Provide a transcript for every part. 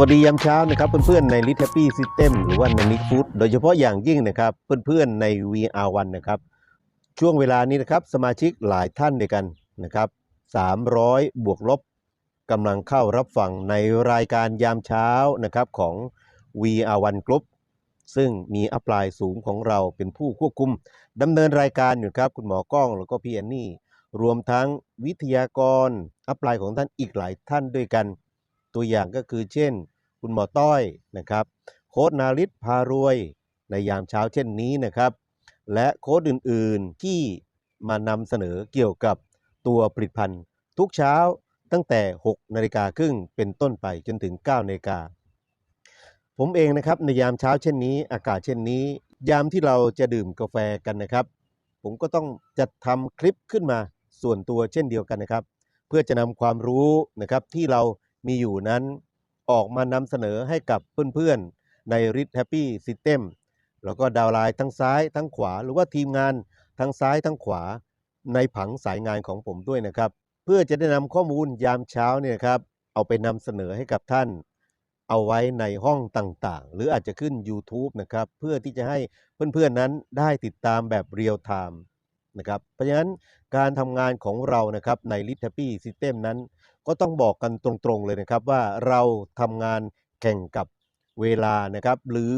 วัสดียามเช้านะครับเพื่อนๆใน l i t แ a p p y System หรือว่าใน Nick Food โดยเฉพาะอย่างยิ่งนะครับเพื่อนๆใน VR1 นะครับช่วงเวลานี้นะครับสมาชิกหลายท่านด้วยกันนะครับ300 บวกลบกำลังเข้ารับฟังในรายการยามเช้านะครับของ VR1 Group ซึ่งมีอัปไลน์สูงของเราเป็นผู้ควบคุมดำเนินรายการอยู่ครับคุณหมอก้องแล้วก็พี่แอนนี่ รวมทั้งวิทยากรอัปไลน์ของท่านอีกหลายท่านด้วยกัน ตัวอย่างก็คือเช่น คุณหมอต้อยนะครับ โค้ดนาริศพารวยในยามเช้าเช่นนี้นะครับ และโค้ดอื่นๆที่มานำเสนอเกี่ยวกับตัวผลิตภัณฑ์ ทุกเช้าตั้งแต่ 6 นาฬิกาครึ่งเป็นต้นไปจนถึง 9 นาฬิกา ผมเองนะครับในยามเช้าเช่นนี้ อากาศเช่นนี้ ยามที่เราจะดื่มกาแฟกันนะครับ ผมก็ต้องจัดทำคลิปขึ้นมาส่วนตัวเช่นเดียวกันนะครับ เพื่อจะนำความรู้นะครับที่เรามีอยู่นั้น ออกมานำเสนอให้กับเพื่อนๆ ใน r i t Happy System แล้วก็ดาวไลน์ทั้งซ้ายทั้งขวา หรือว่าทีมงานทั้งซ้ายทั้งขวา ในผังสายงานของผมด้วยนะครับ เพื่อจะได้นำข้อมูลยามเช้าเนี่ยครับเอาไปนำเสนอให้กับท่าน เอาไว้ในห้องต่างๆ หรืออาจจะขึ้น YouTube นะครับ เพื่อที่จะให้เพื่อนๆนั้นได้ติดตามแบบเรียลไทม์นะครับเพราะฉะนั้นการทำงานของเรานะครับใน l i t Happy System นั้น ก็ต้องบอกกันตรงๆเลยนะครับว่าเราทำงานแข่งกับเวลานะครับ หรือ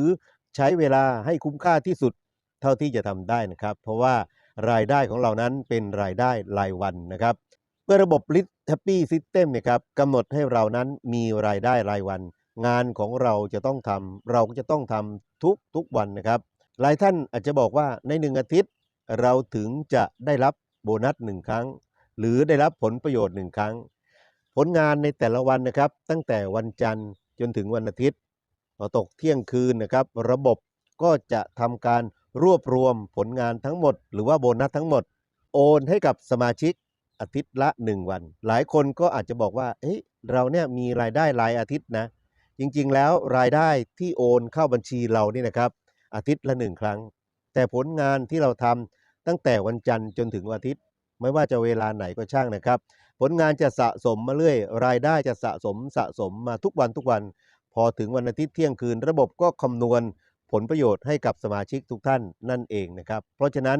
ใช้เวลาให้คุ้มค่าที่สุดเท่าที่จะทำได้นะครับ เพราะว่ารายได้ของเรานั้นเป็นรายได้รายวันนะครับเมื่อระบบ l i t Happy System เนะครับกำหนดให้เรานั้นมีรายได้รายวัน งานของเราจะต้องทำเราก็จะต้องทำทุกทุกวันนะครับ หลายท่านอาจจะบอกว่าในหนึ่งอาทิตย์ เราถึงจะได้รับโบนัสหนึ่งครั้ง หรือได้รับผลประโยชน์หนึ่งครั้ง ผลงานในแต่ละวันนะครับ ตั้งแต่วันจันทร์จนถึงวันอาทิตย์พอตกเที่ยงคืนนะครับ ระบบก็จะทำการรวบรวมผลงานทั้งหมด หรือว่าโบนัสทั้งหมด โอนให้กับสมาชิกอาทิตย์ละ 1 วัน หลายคนก็อาจจะบอกว่าเฮ้ยเราเนี่ยมีรายได้รายอาทิตย์นะ จริงๆแล้วรายได้ที่โอนเข้าบัญชีเรานี่นะครับ อาทิตย์ละหนึ่งครั้ง แต่ผลงานที่เราทำตั้งแต่วันจันทร์จนถึงวันอาทิตย์ ไม่ว่าจะเวลาไหนก็ช่างนะครับ ผลงานจะสะสมมาเรื่อย รายได้จะสะสมสะสมมาทุกวันทุกวัน พอถึงวันอาทิตย์เที่ยงคืน ระบบก็คำนวณผลประโยชน์ให้กับสมาชิกทุกท่านนั่นเองนะครับ เพราะฉะนั้น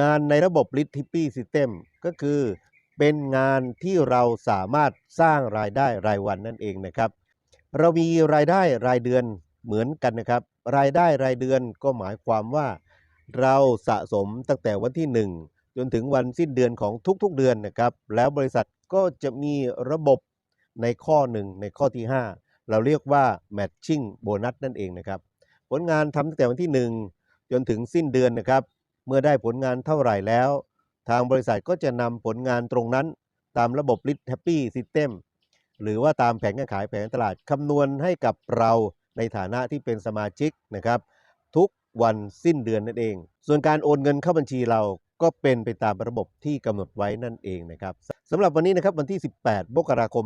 งานในระบบ l i t t i p y System ก็คือเป็นงานที่เราสามารถสร้างรายได้รายวันนั่นเองนะครับ เรามีรายได้รายเดือนเหมือนกันนะครับ รายได้รายเดือนก็หมายความว่า เราสะสมตั้งแต่วันที่ 1 จนถึงวันสิ้นเดือนของทุกๆเดือนนะครับ แล้วบริษัทก็จะมีระบบในข้อหนึ่งในข้อที่ 5 เราเรียกว่า matching bonus นั่นเองนะครับ ผลงานทำตั้งแต่วันที่ 1 จนถึงสิ้นเดือนนะครับ เมื่อได้ผลงานเท่าไหร่แล้ว ทางบริษัทก็จะนำผลงานตรงนั้น ตามระบบ l i t Happy System หรือว่าตามแผนการขายแผนการตลาดคำนวณให้กับเราในฐานะที่เป็นสมาชิกนะครับ ทุกวันสิ้นเดือนนั่นเอง ส่วนการโอนเงินเข้าบัญชีเรา ก็เป็นไปตามระบบที่กำหนดไว้นั่นเองนะครับสำหรับวันนี้นะครับวันที่ 18มกราคม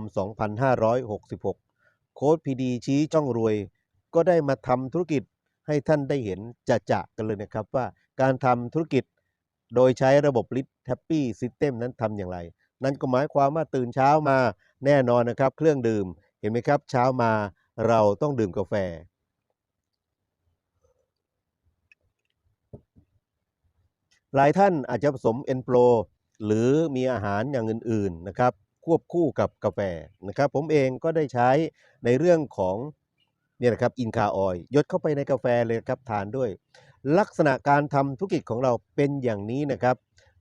2566 โค้ด PD ชี้จ้องรวย ก็ได้มาทำธุรกิจให้ท่านได้เห็นจะจะกันเลยนะครับว่าการทำธุรกิจโดยใช้ระบบ l i t Happy System นั้นทำอย่างไร นั่นก็หมายความว่าตื่นเช้ามาแน่นอนนะครับ เครื่องดื่มเห็นไหมครับ เช้ามาเราต้องดื่มกาแฟ หลายท่านอาจจะผสมเอนโปรหรือมีอาหารอย่างอื่นๆนะครับควบคู่กับกาแฟนะครับ ผมเองก็ได้ใช้ในเรื่องของเนี่ยนะครับอินคาออยยดเข้าไปในกาแฟเลยครับทานด้วย ลักษณะการทำธุรกิจของเราเป็นอย่างนี้นะครับ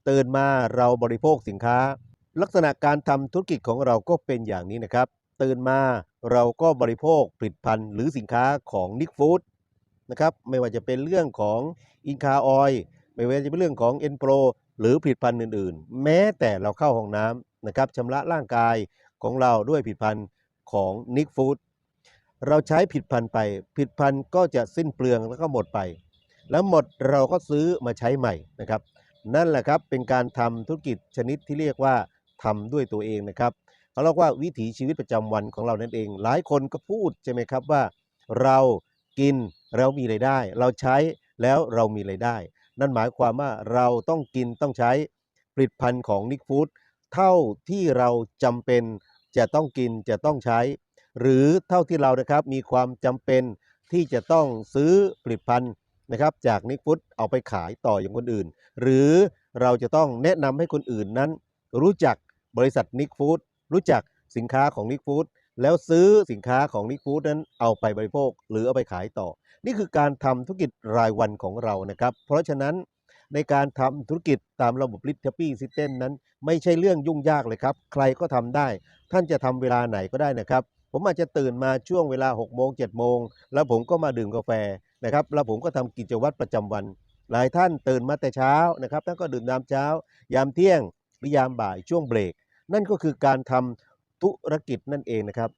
ตื่นมาเราบริโภคสินค้า ลักษณะการทำธุรกิจของเราก็เป็นอย่างนี้นะครับ ตื่นมาเราก็บริโภคผลิตภัณฑ์หรือสินค้าของนิกฟู้ดนะครับไม่ว่าจะเป็นเรื่องของอินคาออย ไม่ว่าจะเป็นเรื่องของเอ็นโปรหรือผลิตภัณฑ์อื่นๆ แม้แต่เราเข้าห้องน้ำนะครับชำระร่างกายของเราด้วยผลิตภัณฑ์ของนิกฟู้ดเราใช้ผลิตภัณฑ์ไปผลิตภัณฑ์ก็จะสิ้นเปลืองแล้วก็หมดไป แล้วหมดเราก็ซื้อมาใช้ใหม่นะครับ นั่นแหละครับเป็นการทำธุรกิจชนิดที่เรียกว่าทำด้วยตัวเองนะครับเขาเรียกว่าวิถีชีวิตประจำวันของเรานั่นเอง หลายคนก็พูดใช่ไหมครับว่า เรากินเรามีรายได้ เราใช้แล้วเรามีรายได้ นั่นหมายความว่าเราต้องกินต้องใช้ผลิตภัณฑ์ของนิกฟู้ดเท่าที่เราจำเป็นจะต้องกินจะต้องใช้ หรือเท่าที่เรานะครับมีความจำเป็นที่จะต้องซื้อผลิตภัณฑ์นะครับจากนิกฟุตเอาไปขายต่ออย่างคนอื่น หรือเราจะต้องแนะนำให้คนอื่นนั้น รู้จักบริษัทนิกฟู้ดรู้จักสินค้าของนิกฟู้ด แล้วซื้อสินค้าของนิกฟู้ดนั้นเอาไปบริโภคหรือเอาไปขายต่อ นี่คือการทำธุรกิจรายวันของเรานะครับ เพราะฉะนั้นในการทำธุรกิจตามระบบ l i t ทั p ปี้ซิสเต็มนั้น ไม่ใช่เรื่องยุ่งยากเลยครับ ใครก็ทำได้ ท่านจะทำเวลาไหนก็ได้นะครับ ผมอาจจะตื่นมาช่วงเวลา6โมง7โมงแล้วผมก็มาดื่มกาแฟนะครับแล้วผมก็ทำกิจวัตรประจำวัน หลายท่านตื่นมาแต่เช้านะครับท่านก็ดื่มยามเช้า ยามเที่ยงหรือยามบ่ายช่วงเบรก นั่นก็คือการทำ ธุรกิจนั่นเองนะครับ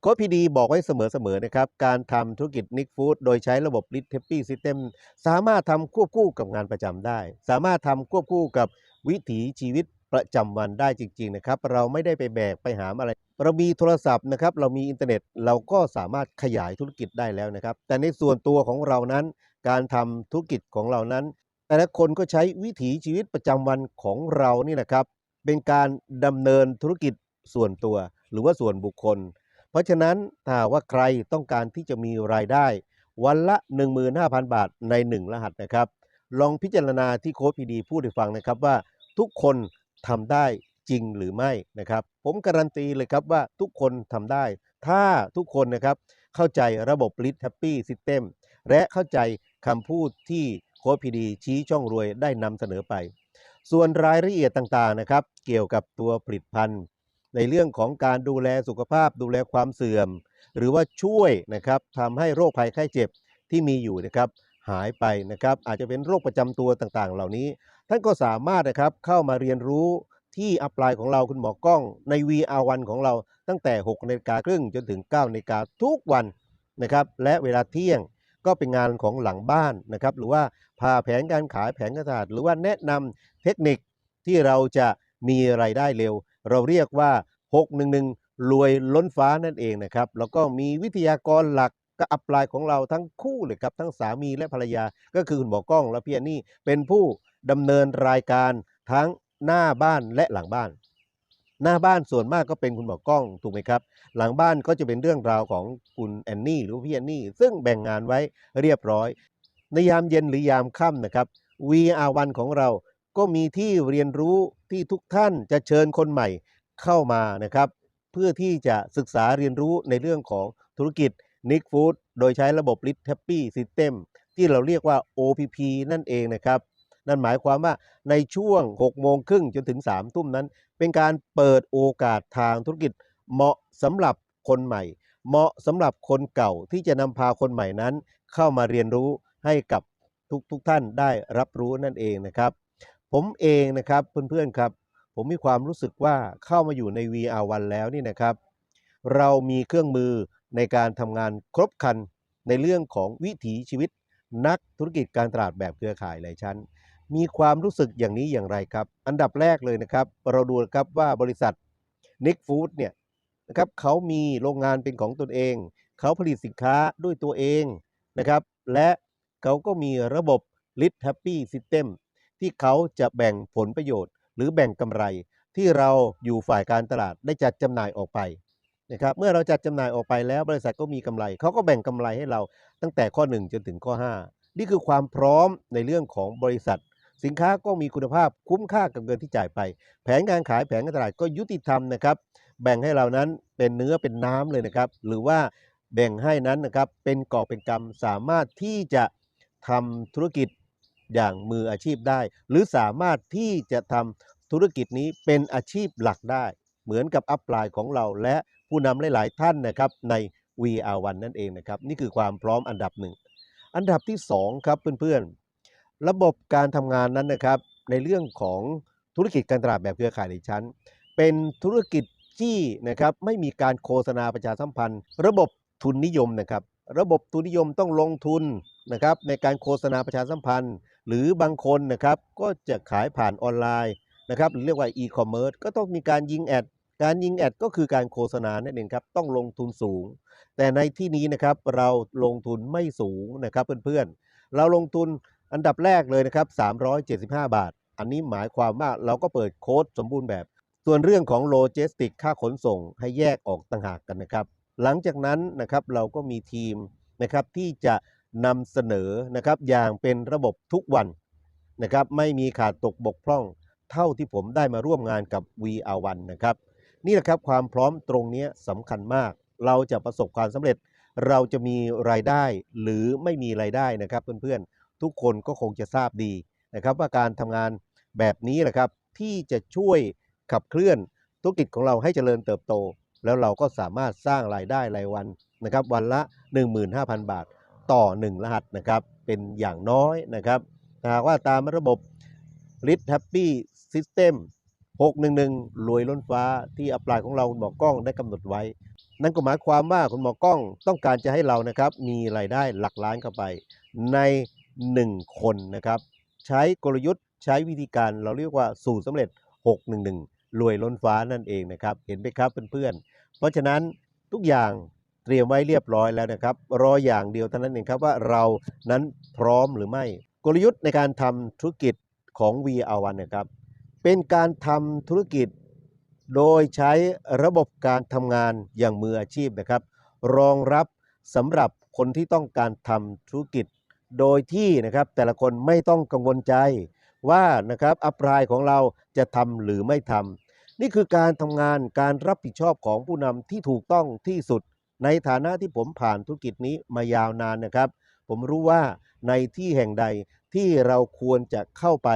โค้ชพีดีบอกไว้เสมอๆนะครับ การทำธุรกิจนิกฟู้ดโดยใช้ระบบ l i t ทั p ปี้ซิสเต็มสามารถทำควบคู่กับงานประจำได้ สามารถทำควบคู่กับวิถีชีวิตประจำวันได้จริง ๆ นะครับ เราไม่ได้ไปแบกไปหามอะไร เรามีโทรศัพท์นะครับ เรามีอินเทอร์เน็ตเราก็สามารถขยายธุรกิจได้แล้วนะครับ แต่ในส่วนตัวของเรานั้น การทำธุรกิจของเรานั้น แต่ละคนก็ใช้วิถีชีวิตประจำวันของเรานี่นะครับ เป็นการดำเนินธุรกิจ ส่วนตัวหรือว่าส่วนบุคคล เพราะฉะนั้นถ้าว่าใครต้องการที่จะมีรายได้ วันละ 15,000 บาทใน 1 รหัสนะครับ ลองพิจารณาที่โค้ชพีดีพูดให้ฟังนะครับว่าทุกคนทำได้จริงหรือไม่นะครับ ผมการันตีเลยครับว่าทุกคนทำได้ ถ้าทุกคนนะครับเข้าใจระบบ l i t Happy System และเข้าใจคำพูดที่โค้ชพีดีชี้ช่องรวยได้นำเสนอไป ส่วนรายละเอียดต่างๆนะครับ เกี่ยวกับตัวผลิตภัณฑ์ ในเรื่องของการดูแลสุขภาพ ดูแลความเสื่อม หรือว่าช่วยนะครับทำให้โรคภัยไข้เจ็บที่มีอยู่นะครับหายไปนะครับ อาจจะเป็นโรคประจำตัวต่างๆ เหล่านี้ ท่านก็สามารถนะครับเข้ามาเรียนรู้ที่อัปไลน์ของเราคุณหมอกล้องใน VR1 ของเราตั้งแต่6นาฬิกาครึ่งจนถึง9นาฬิกาทุกวันนะครับ และเวลาเที่ยงก็เป็นงานของหลังบ้านนะครับ หรือว่าพาแผนการขายแผนการตลาดหรือว่าแนะนำเทคนิคที่เราจะมีไรายได้เร็ว เราเรียกว่า 611 รวยล้นฟ้านั่นเองนะครับ แล้วก็มีวิทยากรหลักก็อัปไลน์ของเราทั้งคู่เลยครับ ทั้งสามีและภรรยา ก็คือคุณหมอกล้องและพี่แอนนี่เป็นผู้ดำเนินรายการทั้งหน้าบ้านและหลังบ้าน หน้าบ้านส่วนมากก็เป็นคุณหมอกล้องถูกไหมครับ หลังบ้านก็จะเป็นเรื่องราวของคุณแอนนี่หรือพี่แอนนี่ ซึ่งแบ่งงานไว้เรียบร้อย ในยามเย็นหรือยามค่ำนะครับ VR1 ของเราก็มีที่เรียนรู้ ที่ทุกท่านจะเชิญคนใหม่เข้ามานะครับ เพื่อที่จะศึกษาเรียนรู้ในเรื่องของธุรกิจ Nick Food โดยใช้ระบบ l i t Happy System ที่เราเรียกว่า OPP นั่นเองนะครับ นั่นหมายความว่าในช่วง 6 โมงครึ่งจนถึง 3 ทุ่มนั้น เป็นการเปิดโอกาสทางธุรกิจ เหมาะสำหรับคนใหม่ เหมาะสำหรับคนเก่าที่จะนำพาคนใหม่นั้น เข้ามาเรียนรู้ให้กับทุกทุกท่านได้รับรู้นั่นเองนะครับ ผมเองนะครับเพื่อนๆครับ ผมมีความรู้สึกว่าเข้ามาอยู่ใน VR1 แล้วนี่นะครับ เรามีเครื่องมือในการทำงานครบคันในเรื่องของวิถีชีวิต นักธุรกิจการตลาดแบบเครือข่ายหลายชั้น มีความรู้สึกอย่างนี้อย่างไรครับ อันดับแรกเลยนะครับ เราดูครับว่าบริษัท Nick Food เนี่ยนะครับเขามีโรงงานเป็นของตนเอง เขาผลิตสินค้าด้วยตัวเองนะครับ และเขาก็มีระบบ l i t Happy System ที่เขาจะแบ่งผลประโยชน์ หรือแบ่งกำไร ที่เราอยู่ฝ่ายการตลาดได้จัดจำหน่ายออกไปนะครับเมื่อเราจัดจำหน่ายออกไปแล้วบริษัทก็มีกำไร เขาก็แบ่งกำไรให้เราตั้งแต่ข้อ 1 จนถึงข้อ 5 นี่คือความพร้อมในเรื่องของบริษัท สินค้าก็มีคุณภาพคุ้มค่ากับเงินที่จ่ายไป แผนการขายแผนการตลาดก็ยุติธรรมนะครับแบ่งให้เรานั้นเป็นเนื้อเป็นน้ำเลยนะครับ หรือว่าแบ่งให้นั้นนะครับเป็นกอบเป็นกำสามารถที่จะทำธุรกิจ อย่างมืออาชีพได้ หรือสามารถที่จะทำธุรกิจนี้เป็นอาชีพหลักได้ เหมือนกับอัพไลน์ของเราและผู้นำหลาย ๆ ท่านนะครับใน VR1 นั่นเองนะครับ นี่คือความพร้อมอันดับหนึ่ง อันดับที่ 2 ครับเพื่อนๆ ระบบการทำงานนั้นนะครับ ในเรื่องของธุรกิจการตลาดแบบเครือข่ายในชั้น เป็นธุรกิจที่นะครับไม่มีการโฆษณาประชาสัมพันธ์ ระบบทุนนิยมนะครับ ระบบทุนนิยมต้องลงทุนนะครับในการโฆษณาประชาสัมพันธ์ หรือบางคนนะครับก็จะขายผ่านออนไลน์นะครับหรือเรียกว่าอีคอมเมิร์ซก็ต้องมีการยิงแอดการยิงแอดก็คือการโฆษณานั่นเองครับต้องลงทุนสูง แต่ในที่นี้นะครับเราลงทุนไม่สูงนะครับเพื่อนๆ เราลงทุนอันดับแรกเลยนะครับ375 บาท อันนี้หมายความว่าเราก็เปิดโค้ดสมบูรณ์แบบ ส่วนเรื่องของโลจิสติกค่าขนส่งให้แยกออกต่างหากกันนะครับ หลังจากนั้นนะครับเราก็มีทีมนะครับที่จะ นำเสนอนะครับอย่างเป็นระบบทุกวันนะครับไม่มีขาดตกบกพร่องเท่าที่ผมได้มาร่วมงานกับ VR1 นะครับนี่แหละครับความพร้อมตรงนี้สำคัญมาก เราจะประสบความสำเร็จ เราจะมีรายได้หรือไม่มีรายได้นะครับเพื่อนๆ ทุกคนก็คงจะทราบดีนะครับว่าการทำงานแบบนี้แหละครับที่จะช่วยขับเคลื่อนธุรกิจของเราให้เจริญเติบโต แล้วเราก็สามารถสร้างรายได้รายวันนะครับวันละ 15,000 บาท ต่อ 1 รหัสนะครับ เป็นอย่างน้อยนะครับหากว่าตามระบบ r i t Happy System 611รวยล้นฟ้าที่อัปลายของเราคุณหมอกล้องได้กำหนดไว้ นั่นก็หมายความว่าคุณหมอกล้องต้องการจะให้เรานะครับ มีรายได้หลักล้านเข้าไป ใน 1 คนนะครับ ใช้กลยุทธ์ใช้วิธีการเราเรียกว่าสูตรสำเร็จ 611รวยล้นฟ้านั่นเองนะครับ เห็นไหมครับเพื่อนๆเพราะฉะนั้นทุกอย่าง เตรียมไว้เรียบร้อยแล้วนะครับ รออย่างเดียวเท่านั้นเองครับว่าเรานั้นพร้อมหรือไม่ กลยุทธ์ในการทำธุรกิจของ VR1 นะครับ เป็นการทำธุรกิจ โดยใช้ระบบการทำงานอย่างมืออาชีพนะครับ รองรับสำหรับคนที่ต้องการทำธุรกิจ โดยที่นะครับแต่ละคนไม่ต้องกังวลใจว่านะครับอัปรายของเราจะทำหรือไม่ทำนี่คือการทำงานการรับผิดชอบของผู้นำที่ถูกต้องที่สุด ในฐานะที่ผมผ่านธุรกิจนี้มายาวนานนะครับ ผมรู้ว่าในที่แห่งใดที่เราควรจะเข้าไป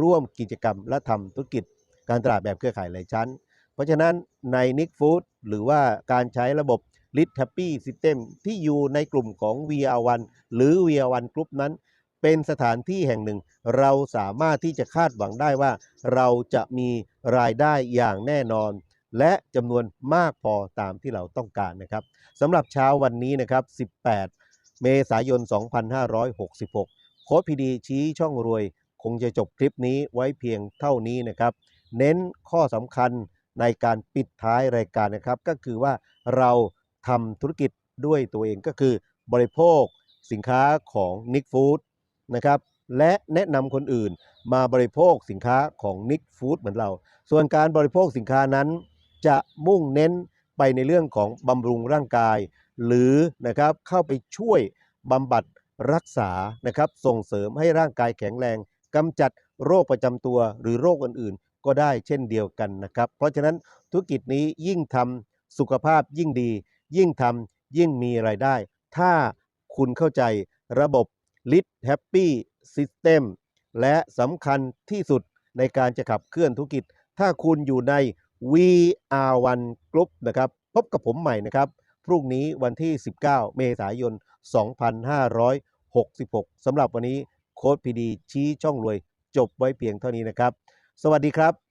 ร่วมกิจกรรมและทำธุรกิจ การตลาดแบบเครือข่ายหลายชั้น เพราะฉะนั้นใน Nick Food หรือว่าการใช้ระบบ l i t Happy System ที่อยู่ในกลุ่มของ VR1 หรือ VR1 Group นั้น เป็นสถานที่แห่งหนึ่ง เราสามารถที่จะคาดหวังได้ว่า เราจะมีรายได้อย่างแน่นอน และจำนวนมากพอตามที่เราต้องการนะครับสำหรับเช้าวันนี้นะครับ 18 เมษายน 2566 โค้ดพีดีชี้ช่องรวย คงจะจบคลิปนี้ไว้เพียงเท่านี้นะครับ เน้นข้อสำคัญในการปิดท้ายรายการนะครับ ก็คือว่าเราทำธุรกิจด้วยตัวเองก็คือบริโภคสินค้าของ Nick Food นะครับและแนะนำคนอื่นมาบริโภคสินค้าของ Nick Food เหมือนเรา ส่วนการบริโภคสินค้านั้น จะมุ่งเน้นไปในเรื่องของบำรุงร่างกาย หรือนะครับเข้าไปช่วยบำบัดรักษานะครับส่งเสริมให้ร่างกายแข็งแรงกำจัดโรคประจำตัวหรือโรคอื่นๆ ก็ได้เช่นเดียวกันนะครับ เพราะฉะนั้นธุรกิจนี้ยิ่งทำสุขภาพยิ่งดี ยิ่งทำยิ่งมีรายได้ ถ้าคุณเข้าใจระบบ l i t Happy System และสำคัญที่สุดในการจะขับเคลื่อนธุรกิจ ถ้าคุณอยู่ใน VR1 Group นะครับ พบกับผมใหม่นะครับ พรุ่งนี้วันที่ 19 เมษายน 2566สำหรับวันนี้โค้ดพีดีชี้ช่องรวยจบไว้เพียงเท่านี้นะครับ สวัสดีครับ